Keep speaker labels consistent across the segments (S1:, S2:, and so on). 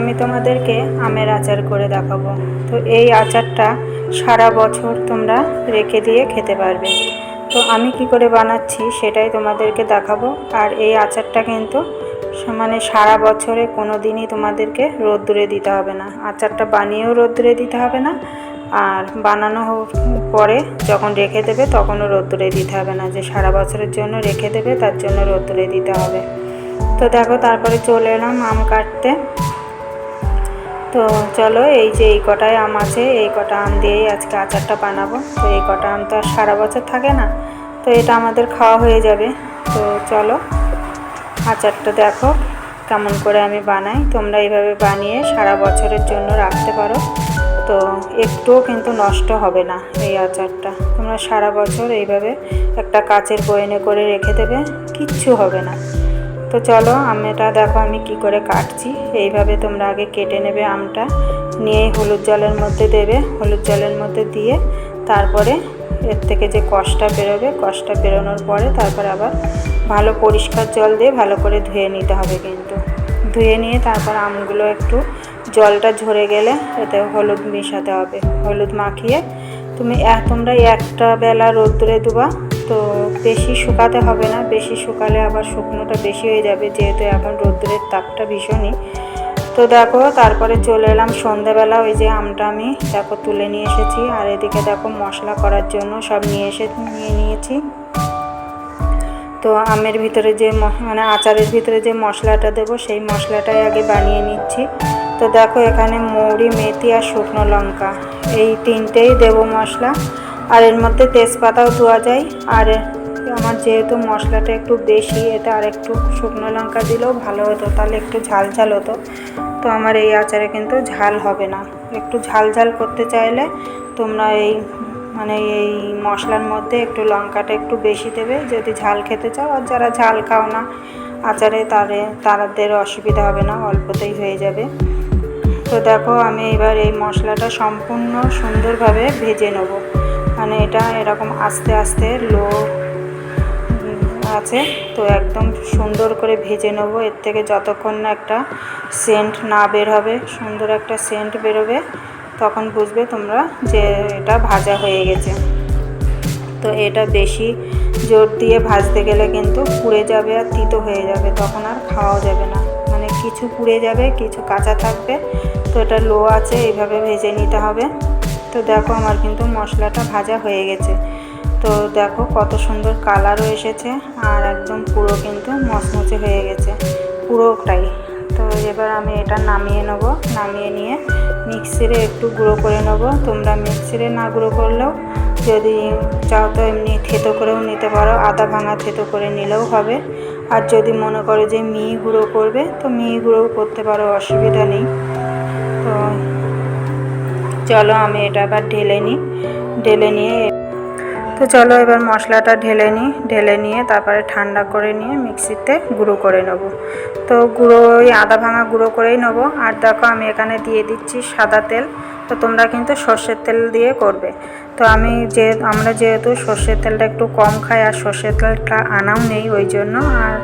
S1: আমি তোমাদেরকে আমের আচার করে দেখাবো। তো এই আচারটা সারা বছর তোমরা রেখে দিয়ে খেতে পারবে। তো আমি কি করে বানাচ্ছি সেটাই তোমাদেরকে দেখাবো। আর এই আচারটা কিন্তু মানে সারা বছরে কোনো দিনই তোমাদেরকে রোদ্দুরে দিতে হবে না। আচারটা বানিয়েও রোদ্দুরে দিতে হবে না। আর বানানো পরে যখন রেখে দেবে তখনও রোদ্দুরে দিতে হবে না। যে সারা বছরের জন্য রেখে দেবে তার জন্য রোদ্দুরে দিতে হবে। তো দেখো তারপরে চলে এলাম আম কাটতে। তো চলো এই যে এই কটায় আম আছে, এই কটা আম দিয়েই আজকে আচারটা বানাবো। তো এই কটা আম তো আর সারা বছর থাকে না, তো এটা আমাদের খাওয়া হয়ে যাবে। তো চলো আচারটা দেখো কেমন করে আমি বানাই। তোমরা এইভাবে বানিয়ে সারা বছরের জন্য রাখতে পারো। তো একটুও কিন্তু নষ্ট হবে না এই আচারটা। তোমরা সারা বছর এইভাবে একটা কাচের বয়নে করে রেখে দেবে, কিচ্ছু হবে না। তো চলো আমটা দেখো আমি কি করে কাটছি। এইভাবে তোমরা আগে কেটে নেবে আমটা, নিয়ে হলুদ জলের মধ্যে দেবে। হলুদ জলের মধ্যে দিয়ে তারপরে এর থেকে যে কষটা বেরোবে, কষটা বেরোনোর পরে তারপর আবার ভালো পরিষ্কার জল দিয়ে ভালো করে ধুয়ে নিতে হবে কিন্তু। ধুয়ে নিয়ে তারপর আমগুলো একটু জলটা ঝরে গেলে এতে হলুদ মেশাতে হবে। হলুদ মাখিয়ে তুমি তোমরা একটা বেলা রোদ্দুরে দেবা তো বেশি শুকাতে হবে না, বেশি শুকালে আবার শুকনোটা বেশি হয়ে যাবে যেহেতু এখন রোদ্দুরের তাপটা ভীষণই। তো দেখো, তারপরে চলে এলাম সন্ধ্যাবেলা ওই যে আমটা আমি দেখো তুলে নিয়ে এসেছি, আর এদিকে দেখো মশলা করার জন্য সব নিয়ে এসে নিয়ে নিয়েছি। তো আমের ভিতরে যে মানে আচারের ভিতরে যে মশলাটা দেবো, সেই মশলাটাই আগে বানিয়ে নিচ্ছি। তো দেখো এখানে মৌরি, মেথি আর শুকনো লঙ্কা, এই তিনটেই দেবো মশলা। আর এর মধ্যে তেজপাতাও দেওয়া যায়। আর আমার যেহেতু মশলাটা একটু বেশি, এতে আর একটু শুকনো লঙ্কা দিলেও ভালো হতো, তাহলে একটু ঝাল ঝাল হতো। তো আমার এই আচারে কিন্তু ঝাল হবে না। একটু ঝাল ঝাল করতে চাইলে তোমরা এই মানে এই মশলার মধ্যে একটু লঙ্কাটা একটু বেশি দেবে, যদি ঝাল খেতে চাও। আর যারা ঝাল খাও না আচারে, তারে, তাদের অসুবিধা হবে না, অল্পতেই হয়ে যাবে। তো দেখো, আমি এবার এই মশলাটা সম্পূর্ণ সুন্দরভাবে ভেজে নেব। মানে এটা এরকম আস্তে আস্তে লো আছে। তো একদম সুন্দর করে ভেজে নেব। এর থেকে যতক্ষণ না একটা সেন্ট না বের হবে, সুন্দর একটা সেন্ট বেরোবে, তখন বুঝবে তোমরা যে এটা ভাজা হয়ে গেছে। তো এটা বেশি জোর দিয়ে ভাজতে গেলে কিন্তু পুড়ে যাবে আর তিতো হয়ে যাবে, তখন আর খাওয়াও যাবে না। মানে কিছু পুড়ে যাবে, কিছু কাঁচা থাকবে। তো এটা লো আছে, এইভাবে ভেজে নিতে হবে। তো দেখো আমার কিন্তু মশলাটা ভাজা হয়ে গেছে। তো দেখো কত সুন্দর কালারও এসেছে আর একদম পুরো কিন্তু মচমচে হয়ে গেছে, পুরোটাই। তো এবার আমি এটা নামিয়ে নেব, নামিয়ে নিয়ে মিক্সিরে একটু গুঁড়ো করে নেব। তোমরা মিক্সিরে না গুঁড়ো করলেও যদি চাও তো এমনি থেতো করেও নিতে পারো আদা ভাঙা থেতো করে নিলেও হবে। আর যদি মনে করো যে মিহি গুঁড়ো করবে, তো মিহি গুঁড়োও করতে পারো, অসুবিধা নেই। তো চলো আমি এটা আবার ঢেলে নিই। ঢেলে নিয়ে তো চলো এবার মশলাটা ঢেলে নিই। ঢেলে নিয়ে তারপরে ঠান্ডা করে নিয়ে মিক্সিতে গুঁড়ো করে নেব। তো গুঁড়ো, ওই আদা ভাঙা গুঁড়ো করেই নেব। আর দেখো আমি এখানে দিয়ে দিচ্ছি সাদা তেল। তো তোমরা কিন্তু সর্ষের তেল দিয়ে করবে। তো আমি যে, আমরা যেহেতু সর্ষের তেলটা একটু কম খাই আর সর্ষের তেলটা আনাও নেই, ওই জন্য আর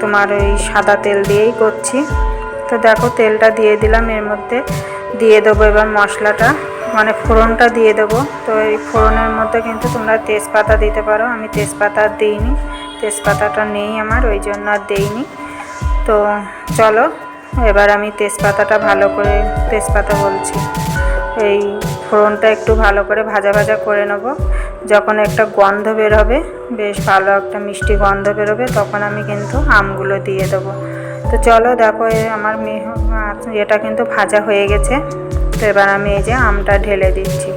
S1: তোমার ওই সাদা তেল দিয়েই করছি। তো দেখো তেলটা দিয়ে দিলাম এর মধ্যে। দিয়ে দেবো এবার মশলাটা মানে ফোড়নটা দিয়ে দেবো। তো এই ফোড়নের মধ্যে কিন্তু তোমরা তেজপাতা দিতে পারো। আমি তেজপাতা দিইনি, তেজপাতাটা নেই আমার, ওই জন্য আর দিইনি। তো চলো, এবার আমি তেজপাতাটা ভালো করে, তেজপাতা বলছি, এই ফোড়নটা একটু ভালো করে ভাজা ভাজা করে নেব। যখন একটা গন্ধ বের হবে বেশ ভালো একটা মিষ্টি গন্ধ বেরোবে, তখন আমি কিন্তু আমগুলো দিয়ে দেবো। তো চলো দেখো আমার মেয়ে এটা কিন্তু ভাজা হয়ে গেছে। তো এবার আমি এই যে আমটা ঢেলে দিচ্ছি।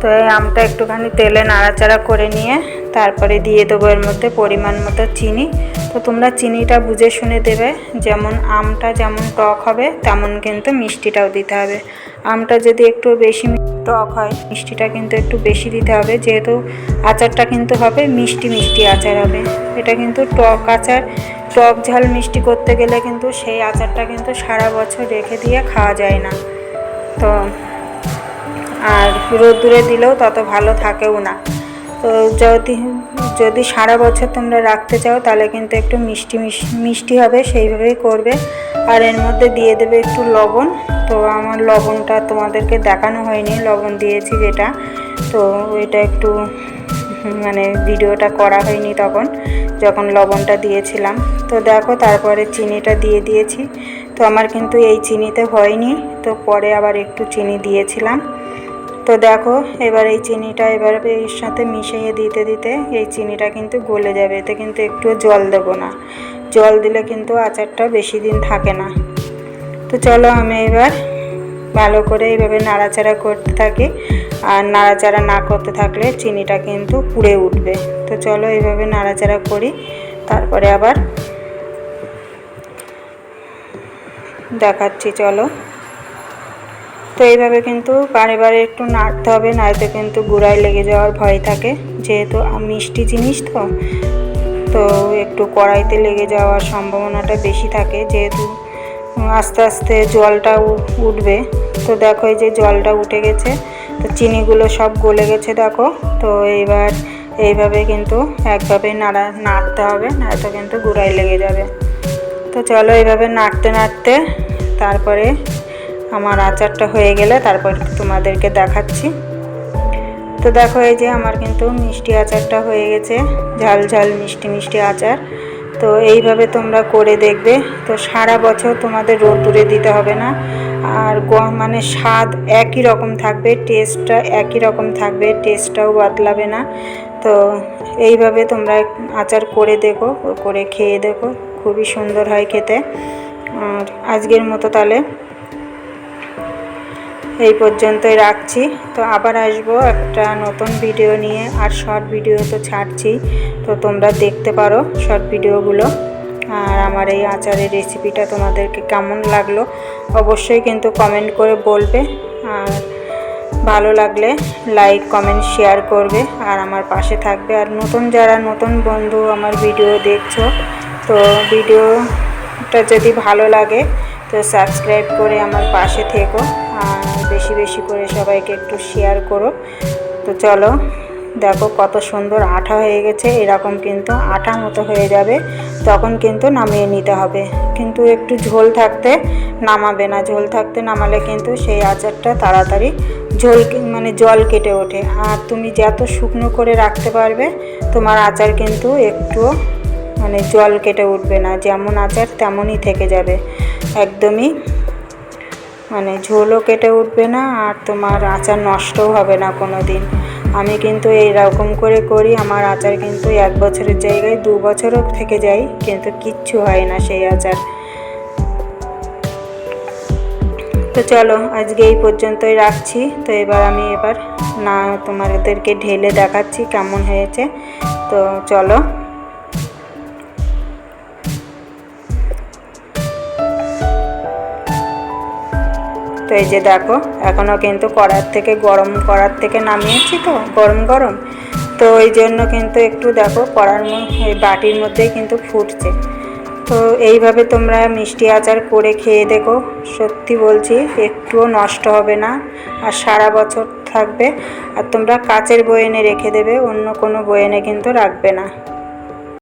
S1: তো এই আমটা একটুখানি তেলে নাড়াচাড়া করে নিয়ে তারপরে দিয়ে দেবো এর মধ্যে পরিমাণ মতো চিনি। তো তোমরা চিনিটা বুঝে শুনে দেবে, যেমন আমটা যেমন টক হবে, তেমন কিন্তু মিষ্টিটাও দিতে হবে। আমটা যদি একটু বেশি টক হয়, মিষ্টিটা কিন্তু একটু বেশি দিতে হবে, যেহেতু আচারটা কিন্তু হবে মিষ্টি মিষ্টি আচার হবে। এটা কিন্তু টক আচার, টক ঝাল মিষ্টি করতে গেলে কিন্তু সেই আচারটা কিন্তু সারা বছর রেখে দিয়ে খাওয়া যায় না। তো, আর রোদ্দুরে দিলেও তত ভালো থাকেও না। তো যদি যদি সারা বছর তোমরা রাখতে চাও, তাহলে কিন্তু একটু মিষ্টি মিষ্টি হবে, সেইভাবেই করবে। আর এর মধ্যে দিয়ে দেবে একটু লবণ। তো আমার লবণটা তোমাদেরকে দেখানো হয়নি, লবণ দিয়েছি যেটা। তো এটা একটু মানে ভিডিওটা করা হয়নি তখন, যখন লবণটা দিয়েছিলাম। তো দেখো তারপরে চিনিটা দিয়ে দিয়েছি। তো আমার কিন্তু এই চিনিতে হয়নি, তো পরে আবার একটু চিনি দিয়েছিলাম। তো দেখো, এবার এই চিনিটা এবার এর সাথে মিশিয়ে দিতে দিতে এই চিনিটা কিন্তু গলে যাবে। এতে কিন্তু একটু জল দেবো না। জল দিলে কিন্তু আচারটা বেশি দিন থাকে না। তো চলো আমি এবার ভালো করে এইভাবে নাড়াচাড়া করতে থাকি। আর নাড়াচাড়া না করতে থাকলে চিনিটা কিন্তু পুড়ে উঠবে। তো চলো এইভাবে নাড়াচাড়া করি। তারপরে আবার দেখাচ্ছি, চলো। তো এইভাবে কিন্তু বারে বারে একটু নাড়তে হবে নয়তো কিন্তু গুঁড়ায় লেগে যাওয়ার ভয় থাকে। যেহেতু মিষ্টি জিনিস তো তো একটু কড়াইতে লেগে যাওয়ার সম্ভাবনাটা বেশি থাকে। যেহেতু আস্তে আস্তে জলটা উঠবে, তো দেখো এই যে জলটা উঠে গেছে, তো চিনিগুলো সব গলে গেছে দেখো। তো এইবার এইভাবে কিন্তু একভাবে নাড়া নাড়তে হবে নয়তো কিন্তু গুঁড়াই লেগে যাবে। তো চলো এইভাবে নাড়তে নাড়তে তারপরে আমার আচারটা হয়ে গেলে তারপর তোমাদেরকে দেখাচ্ছি। তো দেখো, এই যে আমার কিন্তু মিষ্টি আচারটা হয়ে গেছে, ঝাল ঝাল মিষ্টি মিষ্টি আচার। তো এইভাবে তোমরা করে দেখবে। তো সারা বছর তোমাদের রোদ্দুরে দিতে হবে না। আর মানে স্বাদ একই রকম থাকবে, টেস্টটা একই রকম থাকবে, টেস্টটাও বদলাবে না। তো এইভাবে তোমরা আচার করে দেখো, করে খেয়ে দেখো। খুবই সুন্দর হয় খেতে। আর আজকের মতো তাহলে এই পর্যন্তই রাখছি। তো আবার আসব একটা নতুন ভিডিও নিয়ে। আর শর্ট ভিডিও তো ছাড়ছি। তো তোমরা দেখতে পারো শর্ট ভিডিওগুলো আর আমার এই আচারের রেসিপিটা তোমাদেরকে কেমন লাগল অবশ্যই কিন্তু কমেন্ট করে বলবে। আর ভালো লাগলে লাইক কমেন্ট শেয়ার করবে। আর আমার পাশে থাকবে। আর নতুন যারা নতুন বন্ধু আমার ভিডিও দেখছ, তো ভিডিওটা যদি ভালো লাগে, তো সাবস্ক্রাইব করে আমার পাশে থেকো। আর বেশি বেশি করে সবাইকে একটু শেয়ার করো। তো চলো, দেখো কত সুন্দর আঠা হয়ে গেছে, এরকম কিন্তু আঠা মতো হয়ে যাবে, তখন কিন্তু নামিয়ে নিতে হবে। কিন্তু একটু ঝোল থাকতে নামাবে না, ঝোল থাকতে নামালে কিন্তু সেই আচারটা তাড়াতাড়ি ঝোল মানে জল কেটে ওঠে। আর তুমি যত শুকনো করে রাখতে পারবে, তোমার আচার কিন্তু একটু মানে জল কেটে উঠবে না, যেমন আচার তেমনই থেকে যাবে। একদমই মানে ঝোলও কেটে উঠবে না আর তোমার আচার নষ্টও হবে না কোনো দিন আমি কিন্তু এইরকম করে করি, আমার আচার কিন্তু এক বছরের জায়গায় দু বছরও থেকে যায়, কিন্তু কিচ্ছু হয় না সেই আচার। তো চলো, আজকে এই পর্যন্তই রাখছি। তো এবার আমি এবার না তোমাদেরকে ঢেলে দেখাচ্ছি কেমন হয়েছে। তো চলো। তো এই যে দেখো এখনও কিন্তু কড়ার থেকে, গরম কড়ার থেকে নামিয়েছি তো, গরম গরম। তো ওই জন্য কিন্তু একটু দেখো, কড়ার এই বাটির মধ্যেই কিন্তু ফুটছে। তো এইভাবে তোমরা মিষ্টি আচার করে খেয়ে দেখো। সত্যি বলছি, একটুও নষ্ট হবে না, আর সারা বছর থাকবে। আর তোমরা কাচের বয়েনে রেখে দেবে, অন্য কোনো বয়েনে কিন্তু রাখবে না।